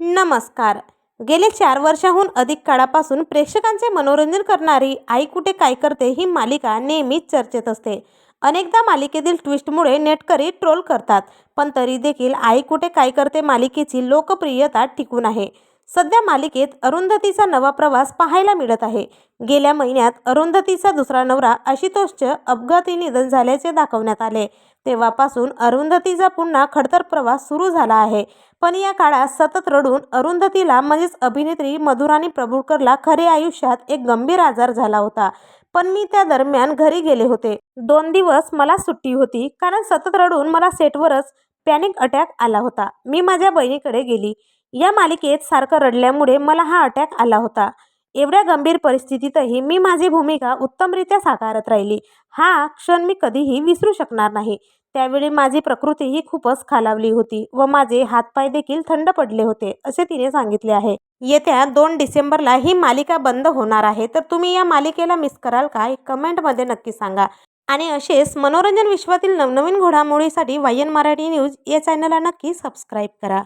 नमस्कार. गेले चार वर्षाहून अधिक काळापासून प्रेक्षकांचे मनोरंजन करणारी आई कुठे काय करते ही मालिका नेहमीच चर्चेत असते. अनेकदा मालिकेतील ट्विस्टमुळे नेटकरी ट्रोल करतात पण तरी देखील आई कुठे काय करते मालिकेची लोकप्रियता टिकून आहे. सध्या मालिकेत अरुंधतीचा नवा प्रवास पाहायला मिळत आहे. गेल्या महिन्यात अरुंधतीचा दुसरा नवरा आशुतोषचं अपघाती निधन झाल्याचे दाखवण्यात आले. तेव्हापासून अरुंधतीचा पुन्हा खडतर प्रवास सुरू झाला आहे. पण या काळात सतत रडून अरुंधतीला म्हणजेच अभिनेत्री मधुराणी प्रभुळकरला खरे आयुष्यात एक गंभीर आजार झाला होता. पण मी त्या दरम्यान घरी गेले होते. दोन दिवस मला सुट्टी होती. कारण सतत रडून मला सेटवरच पॅनिक अटॅक आला होता. मी माझ्या बहिणीकडे गेली. या मालिकेत सारखं रडल्यामुळे मला हा अटॅक आला होता. एवढ्या गंभीर परिस्थितीतही मी माझी भूमिका उत्तमरित्या साकारत राहिली. हा क्षण मी कधीही विसरू शकणार नाही. त्यावेळी माझी प्रकृतीही खूपच खालावली होती व माझे हातपाय देखील थंड पडले होते असे तिने सांगितले आहे. येत्या दोन डिसेंबरला ही मालिका बंद होणार आहे. तर तुम्ही या मालिकेला मिस कराल काय? कमेंटमध्ये नक्की सांगा. आणि असेच मनोरंजन विश्वातील नवनवीन घडामोडीसाठी वायन मराठी न्यूज या चॅनलला नक्की सबस्क्राईब करा.